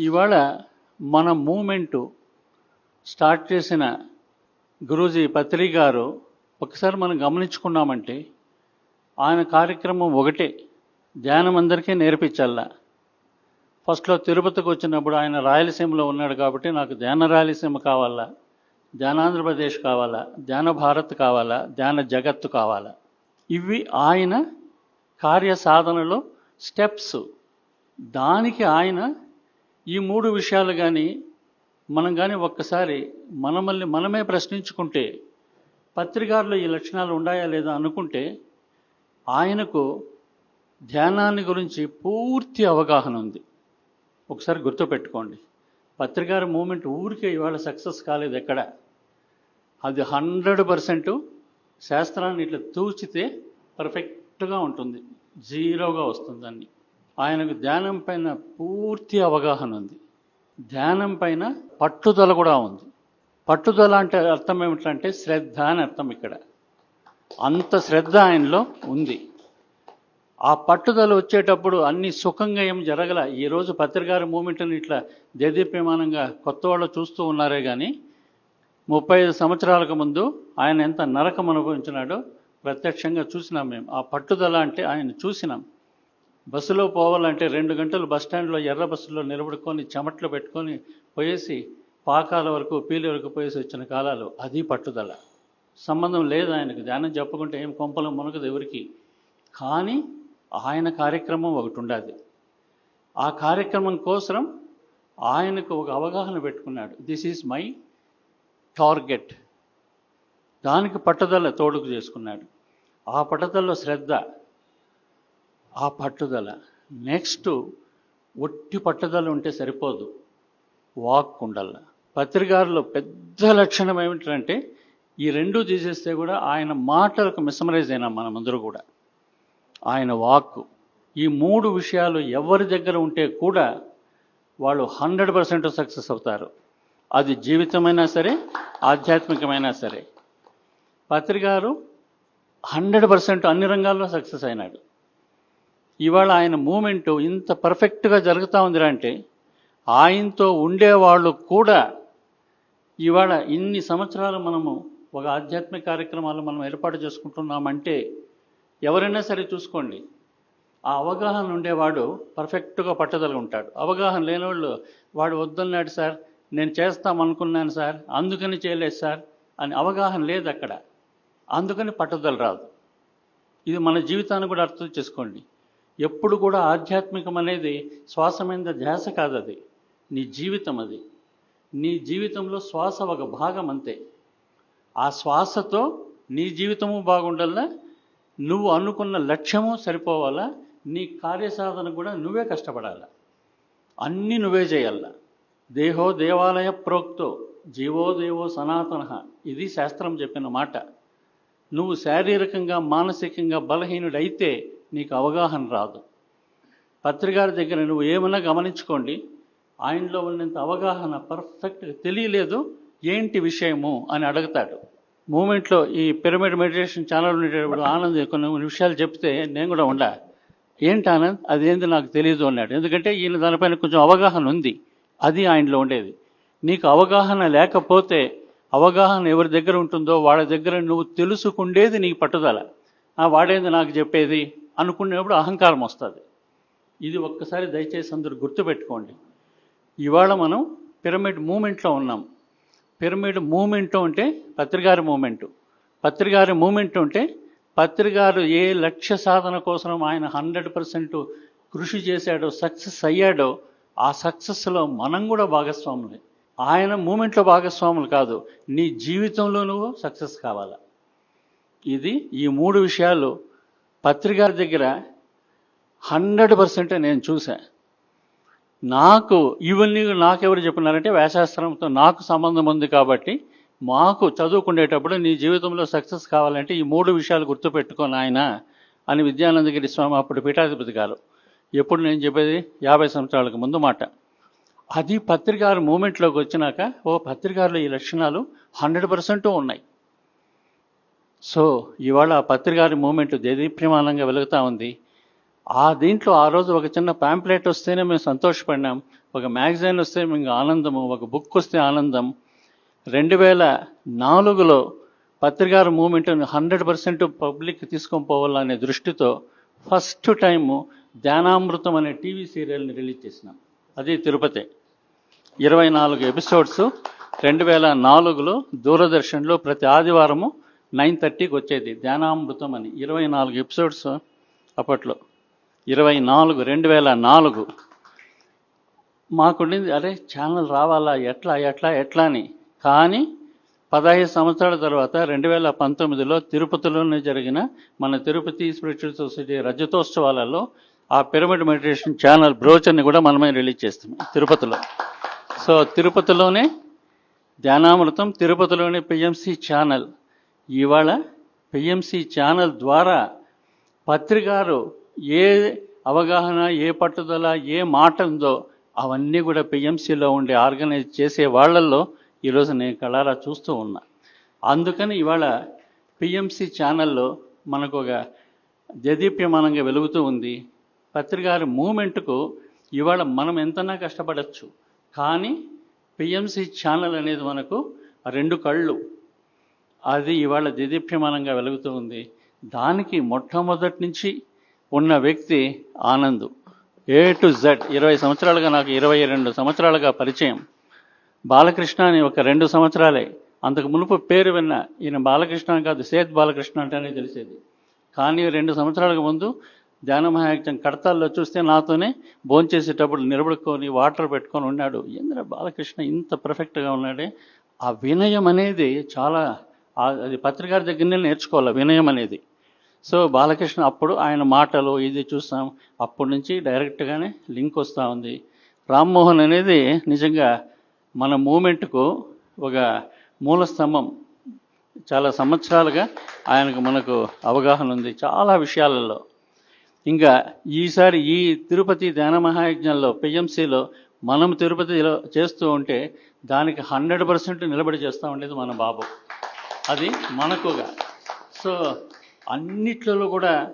ఇవాళ మన movement start చేసిన గురూజీ పత్రి గారు ఒకసారి మనం గమనించుకున్నామంటే ఆయన కార్యక్రమం ఒకటే ధ్యానం అందరికీ నేర్పించాల ఫస్ట్లో తిరుపతికి వచ్చినప్పుడు ఆయన రాయలసీమలో ఉన్నాడు కాబట్టి నాకు ధ్యాన రాయలసీమ కావాలా ధ్యానాంధ్రప్రదేశ్ కావాలా ధ్యాన భారత్ కావాలా ధ్యాన జగత్తు కావాలా. ఇవి ఆయన కార్య సాధనలో స్టెప్స్. దానికి ఆయన ఈ మూడు విషయాలు కానీ మనం కానీ ఒక్కసారి మనమల్ని మనమే ప్రశ్నించుకుంటే పత్రికారులో ఈ లక్షణాలు ఉన్నాయా లేదా అనుకుంటే ఆయనకు ధ్యానాన్ని గురించి పూర్తి అవగాహన ఉంది. ఒకసారి గుర్తుపెట్టుకోండి. పత్రికార మూమెంట్ ఊరికే ఇవాళ సక్సెస్ కాలేదు ఎక్కడ? అది హండ్రెడ్ పర్సెంట్ శాస్త్రాన్ని ఇట్లా తూచితే పర్ఫెక్ట్గా ఉంటుంది. జీరోగా వస్తుంది దాన్ని ఆయనకు ధ్యానం పైన పూర్తి అవగాహన ఉంది. ధ్యానం పైన పట్టుదల కూడా ఉంది. పట్టుదల అంటే అర్థం ఏమిటంటే శ్రద్ధ అని అర్థం ఇక్కడ. అంత శ్రద్ధ ఆయనలో ఉంది. ఆ పట్టుదల వచ్చేటప్పుడు అన్ని సుఖంగా ఏం జరగల. ఈరోజు పత్రికార మూమెంట్ని ఇట్లా దేదీప్యమానంగా కొత్త వాళ్ళు చూస్తూ ఉన్నారే కానీ ముప్పై ఐదు సంవత్సరాలకు ముందు ఆయన ఎంత నరకం అనుభవించినాడో ప్రత్యక్షంగా చూసినాం మేము. ఆ పట్టుదల అంటే ఆయన చూసినాం. బస్సులో పోవాలంటే రెండు గంటలు బస్ స్టాండ్లో ఎర్ర బస్సులో నిలబడుకొని చెమట్లు పెట్టుకొని పోయేసి పాకాల వరకు పీలి వరకు పోయేసి వచ్చిన కాలాలు. అది పట్టుదల. సంబంధం లేదు ఆయనకు. ధ్యానం చెప్పుకుంటే ఏం కొంపలు మునగదు ఎవరికి. కానీ ఆయన కార్యక్రమం ఒకటి ఉండాలి ఆ కార్యక్రమం కోసం ఆయనకు ఒక అవగాహన పెట్టుకున్నాడు. దిస్ ఈజ్ మై టార్గెట్ దానికి పట్టుదల తోడుకు చేసుకున్నాడు. ఆ పట్టుదలలో శ్రద్ధ. ఆ పట్టుదల. నెక్స్ట్ ఒట్టి పట్టుదల ఉంటే సరిపోదు. వాక్ ఉండాల పత్రికారులో పెద్ద లక్షణం ఏమిటంటే ఈ రెండు తీసేస్తే కూడా ఆయన మాటలకు మిస్మరైజ్ అయినాం మనమందరూ కూడా. ఆయన వాక్కు ఈ మూడు విషయాలు ఎవరి దగ్గర ఉంటే కూడా వాళ్ళు హండ్రెడ్ పర్సెంట్ సక్సెస్ అవుతారు. అది జీవితమైనా సరే ఆధ్యాత్మికమైనా సరే. పత్రికారు హండ్రెడ్ పర్సెంట్ అన్ని రంగాల్లో సక్సెస్ అయినాడు. ఇవాళ ఆయన మూమెంట్ ఇంత పర్ఫెక్ట్గా జరుగుతూ ఉందిరా అంటే ఆయనతో ఉండేవాళ్ళు కూడా ఇవాళ ఇన్ని సంవత్సరాలు మనము ఒక ఆధ్యాత్మిక కార్యక్రమాలు మనం ఏర్పాటు చేసుకుంటున్నామంటే ఎవరైనా సరే చూసుకోండి ఆ అవగాహన ఉండేవాడు పర్ఫెక్ట్గా పట్టుదల ఉంటాడు. అవగాహన లేనివాళ్ళు వాడు వద్దన్నాడు సార్ నేను చేస్తామనుకున్నాను సార్ అందుకని చేయలేదు సార్ అని అవగాహన లేదు అక్కడ. అందుకని పట్టుదల రాదు. ఇది మన జీవితాన్ని కూడా అర్థం చేసుకోండి. ఎప్పుడు కూడా ఆధ్యాత్మికం అనేది శ్వాస మీద ధ్యాస కాదు అది నీ జీవితం అది. నీ జీవితంలో శ్వాస ఒక భాగం అంతే. ఆ శ్వాసతో నీ జీవితము బాగుండాలా? నువ్వు అనుకున్న లక్ష్యము సరిపోవాలా? నీ కార్యసాధన కూడా నువ్వే కష్టపడాలా? అన్నీ నువ్వే చేయాల? దేహో దేవాలయ ప్రోక్తో జీవో దేవో సనాతన. ఇది శాస్త్రం చెప్పిన మాట. నువ్వు శారీరకంగా మానసికంగా బలహీనుడైతే నీకు అవగాహన రాదు. పత్రికారి దగ్గర నువ్వు ఏమన్నా గమనించుకోండి ఆయనలో ఉన్నంత అవగాహన పర్ఫెక్ట్గా తెలియలేదు ఏంటి విషయము అని అడుగుతాడు. మూమెంట్లో ఈ పిరమిడ్ మెడిటేషన్ ఛానల్ ఉండేటప్పుడు ఆనంద్ కొన్ని విషయాలు చెప్తే నేను కూడా ఉండా ఏంటి ఆనంద్ అదేంది నాకు తెలియదు అన్నాడు. ఎందుకంటే ఈయన దానిపైన కొంచెం అవగాహన ఉంది అది ఆయనలో ఉండేది. నీకు అవగాహన లేకపోతే అవగాహన ఎవరి దగ్గర ఉంటుందో వాళ్ళ దగ్గర నువ్వు తెలుసుకుండేది నీకు పట్టుదల. వాడేంది నాకు చెప్పేది? అనుకునేప్పుడు అహంకారం వస్తుంది. ఇది ఒక్కసారి దయచేసి అందరూ గుర్తుపెట్టుకోండి. ఇవాళ మనం పిరమిడ్ మూమెంట్లో ఉన్నాం. పిరమిడ్ మూమెంట్ అంటే పత్రికారి మూమెంటు. పత్రికారి మూమెంట్ అంటే పత్రికారు ఏ లక్ష్య సాధన కోసం ఆయన హండ్రెడ్ పర్సెంట్ కృషి చేశాడో సక్సెస్ అయ్యాడో ఆ సక్సెస్లో మనం కూడా భాగస్వాములే. ఆయన మూమెంట్లో భాగస్వాములు కాదు. నీ జీవితంలో నువ్వు సక్సెస్ కావాలా? ఇది ఈ మూడు విషయాలు పత్రిక దగ్గర హండ్రెడ్ పర్సెంట్ నేను చూసా నాకు ఇవన్నీ నాకెవరు చెప్పినారంటే వ్యాశాస్త్రంతో నాకు సంబంధం ఉంది కాబట్టి మాకు చదువుకునేటప్పుడు నీ జీవితంలో సక్సెస్ కావాలంటే ఈ మూడు విషయాలు గుర్తుపెట్టుకో నాయన అని విద్యానందగిరి స్వామి అప్పుడు పీఠాధిపతి గారు ఎప్పుడు నేను చెప్పేది యాభై సంవత్సరాలకు ముందు మాట. అది పత్రికారు మూమెంట్లోకి వచ్చినాక ఓ పత్రికారులు ఈ లక్షణాలు హండ్రెడ్ పర్సెంట్ ఉన్నాయి. సో ఇవాళ ఆ పత్రికారి మూమెంట్ దేదీప్యమానంగా వెలుగుతూ ఉంది. ఆ దీంట్లో ఆ రోజు ఒక చిన్న ప్యాంప్లెట్ వస్తేనే మేము సంతోషపడినాం. ఒక మ్యాగజైన్ వస్తే మేము ఆనందము. ఒక బుక్ వస్తే ఆనందం. రెండు వేల నాలుగులో పత్రికార మూమెంట్ని హండ్రెడ్ పర్సెంట్ పబ్లిక్ తీసుకొని పోవాలనే దృష్టితో ఫస్ట్ టైము ధ్యానామృతం అనే టీవీ సీరియల్ని రిలీజ్ చేసినాం. అది తిరుపతి. ఇరవై నాలుగు ఎపిసోడ్స్. రెండు వేల నాలుగులో దూరదర్శన్లో ప్రతి ఆదివారము నైన్ థర్టీకి వచ్చేది. ధ్యానామృతం అని. ఇరవై నాలుగు ఎపిసోడ్స్ అప్పట్లో. ఇరవై నాలుగు రెండు వేల నాలుగు. మాకుండింది అరే ఛానల్ రావాలా? ఎట్లా ఎట్లా ఎట్లా? అని. కానీ పదహైదు సంవత్సరాల తర్వాత రెండు వేల పంతొమ్మిదిలో తిరుపతిలోనే జరిగిన మన తిరుపతి స్పిరిచువల్ సొసైటీ రజతోత్సవాలలో ఆ పిరమిడ్ మెడిటేషన్ ఛానల్ బ్రోచర్ని కూడా మనమే రిలీజ్ చేస్తాం తిరుపతిలో. సో తిరుపతిలోనే ధ్యానామృతం తిరుపతిలోనే పిఎంసి ఛానల్. ఇవాళ పిఎంసి ఛానల్ ద్వారా పత్రికారు ఏ అవగాహన ఏ పట్టుదల ఏ మాట ఉందో అవన్నీ కూడా పిఎంసిలో ఉండి ఆర్గనైజ్ చేసే వాళ్ళల్లో ఈరోజు నేను కళారా చూస్తూ ఉన్నా. అందుకని ఇవాళ పిఎంసి ఛానల్లో మనకు ఒక దేదీప్యమానంగా వెలుగుతూ ఉంది. పత్రికారి మూమెంట్కు ఇవాళ మనం ఎంతనా కష్టపడచ్చు కానీ పిఎంసి ఛానల్ అనేది మనకు రెండు కళ్ళు. అది ఇవాళ దిదీప్యమానంగా వెలుగుతూ ఉంది. దానికి మొట్టమొదటి నుంచి ఉన్న వ్యక్తి ఆనంద్. ఏ టు జెడ్ ఇరవై సంవత్సరాలుగా నాకు ఇరవై రెండు సంవత్సరాలుగా పరిచయం. బాలకృష్ణ అని ఒక రెండు సంవత్సరాలే. అంతకు మునుపు పేరు విన్న ఈయన బాలకృష్ణ కాదు సేత్ బాలకృష్ణ అంటేనే తెలిసేది. కానీ రెండు సంవత్సరాలకు ముందు ధ్యాన మహాయజ్ఞం కడతాల్లో చూస్తే నాతోనే భోంచేసేటప్పుడు నిలబడుకొని వాటర్ పెట్టుకొని ఉన్నాడు. ఎందుకంటే బాలకృష్ణ ఇంత పర్ఫెక్ట్గా ఉన్నాడే? ఆ వినయం అనేది చాలా అది పత్రికారి దగ్గరనే నేర్చుకోవాలి వినయం అనేది. సో బాలకృష్ణ అప్పుడు ఆయన మాటలు ఇది చూస్తాం అప్పటి నుంచి డైరెక్ట్గానే లింక్ వస్తూ ఉంది. రామ్మోహన్ అనేది నిజంగా మన మూమెంట్కు ఒక మూల స్తంభం. చాలా సంవత్సరాలుగా ఆయనకు మనకు అవగాహన ఉంది చాలా విషయాలలో. ఇంకా ఈసారి ఈ తిరుపతి ధ్యాన మహాయజ్ఞంలో పిఎంసిలో మనం తిరుపతిలో చేస్తూ ఉంటే దానికి హండ్రెడ్ పర్సెంట్ నిలబడి చేస్తూ ఉండేది మన బాబు. అది మనకుగా. సో అన్నిట్లలో కూడా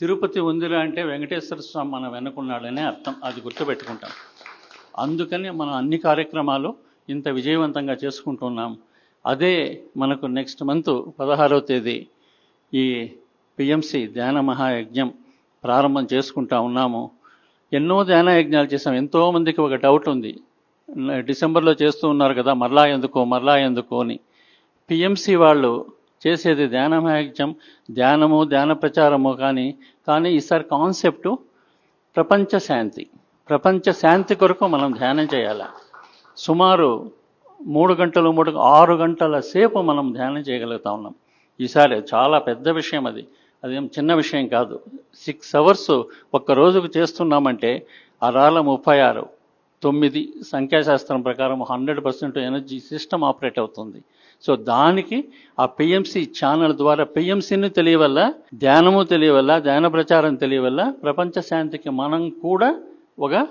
తిరుపతి ఉందిరా అంటే వెంకటేశ్వర స్వామి మన వెనుకున్నాడనే అర్థం. అది గుర్తుపెట్టుకుంటాం. అందుకని మనం అన్ని కార్యక్రమాలు ఇంత విజయవంతంగా చేసుకుంటున్నాం. అదే మనకు నెక్స్ట్ మంత్ పదహారవ తేదీ ఈ పిఎంసి ధ్యాన మహాయజ్ఞం ప్రారంభం చేసుకుంటా ఉన్నాము. ఎన్నో ధ్యాన యజ్ఞాలు చేసాం ఎంతోమందికి ఒక డౌట్ ఉంది. డిసెంబర్లో చేస్తూ ఉన్నారు కదా మరలా ఎందుకో మరలా ఎందుకో అని. పిఎంసి వాళ్ళు చేసేది ధ్యాన మహాయజ్ఞం ధ్యానము ధ్యాన ప్రచారము కానీ కానీ ఈసారి కాన్సెప్టు ప్రపంచ శాంతి. ప్రపంచ శాంతి కొరకు మనం ధ్యానం చేయాలి? సుమారు మూడు గంటలు మూడు ఆరు గంటల సేపు మనం ధ్యానం చేయగలుగుతా ఉన్నాం. ఈసారి చాలా పెద్ద విషయం అది. అదేం చిన్న విషయం కాదు. సిక్స్ అవర్స్ ఒక్క రోజుకు చేస్తున్నామంటే అరాల ముప్పై ఆరు తొమ్మిది సంఖ్యాశాస్త్రం ప్రకారం hundred percent energy system operate అవుతుంది. సో దానికి ఆ పిఎంసి ఛానల్ ద్వారా పిఎంసిని తెలియవల్ల ధ్యానము తెలియవల్ల ధ్యాన ప్రచారం తెలియవల్ల ప్రపంచ శాంతికి మనం కూడా ఒక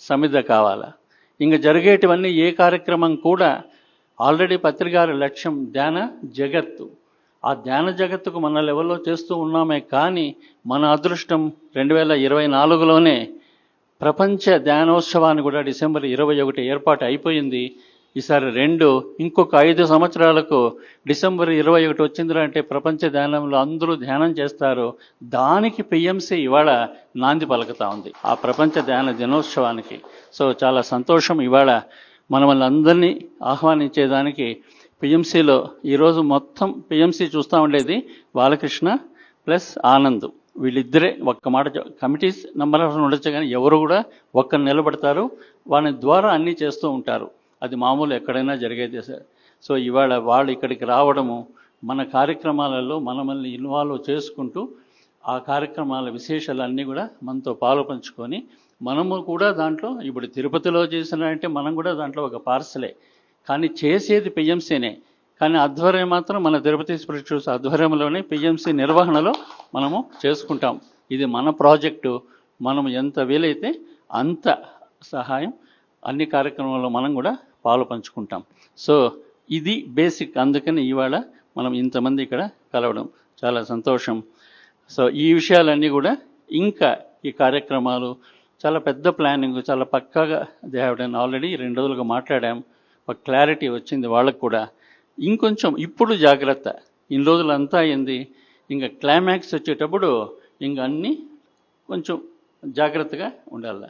సమిధ కావాలా? ఇంక జరిగేటివన్నీ ఏ కార్యక్రమం కూడా ఆల్రెడీ పత్రికారి లక్ష్యం ధ్యాన జగత్తు. ఆ ధ్యాన జగత్తుకు మన లెవెల్లో చేస్తూ ఉన్నామే కానీ మన అదృష్టం రెండు వేల ఇరవై నాలుగులోనే ప్రపంచ ధ్యానోత్సవాన్ని కూడా డిసెంబర్ ఇరవై ఒకటి ఏర్పాటు అయిపోయింది. ఈసారి రెండు ఇంకొక ఐదు సంవత్సరాలకు డిసెంబర్ ఇరవై ఒకటి వచ్చిందిరా అంటే ప్రపంచ ధ్యానంలో అందరూ ధ్యానం చేస్తారు. దానికి పిఎంసి ఇవాళ నాంది పలుకుతా ఉంది. ఆ ప్రపంచ ధ్యాన దినోత్సవానికి. సో చాలా సంతోషం ఇవాళ మనల్ని అందరినీ ఆహ్వానించేదానికి పిఎంసిలో ఈరోజు మొత్తం పిఎంసి చూస్తూ ఉండేది బాలకృష్ణ ప్లస్ ఆనంద్. వీళ్ళిద్దరే ఒక్క మాట కమిటీస్ నెంబర్ ఉండొచ్చు కానీ ఎవరు కూడా ఒక్కరు నిలబడతారు. వాళ్ళ ద్వారా అన్నీ చేస్తూ ఉంటారు. అది మామూలు ఎక్కడైనా జరిగేది సార్. సో ఇవాళ వాళ్ళు ఇక్కడికి రావడము మన కార్యక్రమాలలో మనల్ని ఇన్వాల్వ్ చేసుకుంటూ ఆ కార్యక్రమాల విశేషాలన్నీ కూడా మనతో పాలు పంచుకొని మనము కూడా దాంట్లో ఇప్పుడు తిరుపతిలో చేసినారంటే మనం కూడా దాంట్లో ఒక పార్సలే. కానీ చేసేది పిఎంసీనే. కానీ ఆధ్వర్యం మాత్రం మన తిరుపతి స్పిరిచువల్స్ ఆధ్వర్యంలోనే పిఎంసి నిర్వహణలో మనము చేసుకుంటాం. ఇది మన ప్రాజెక్టు. మనం ఎంత వీలైతే అంత సహాయం అన్ని కార్యక్రమాల్లో మనం కూడా పాలు పంచుకుంటాం. సో ఇది బేసిక్ అందుకని ఇవాళ మనం ఇంతమంది ఇక్కడ కలవడం చాలా సంతోషం. సో ఈ విషయాలన్నీ కూడా ఇంకా ఈ కార్యక్రమాలు చాలా పెద్ద ప్లానింగ్ చాలా పక్కాగా దే హ్యావ్ డన్ ఆల్రెడీ రెండు రోజులుగా మాట్లాడాం. ఒక క్లారిటీ వచ్చింది వాళ్ళకు కూడా. ఇంకొంచెం ఇప్పుడు జాగ్రత్త. ఇన్ని రోజులు అంతా అయింది. ఇంకా క్లైమాక్స్ వచ్చేటప్పుడు ఇంక అన్నీ కొంచెం జాగ్రత్తగా ఉండాలి.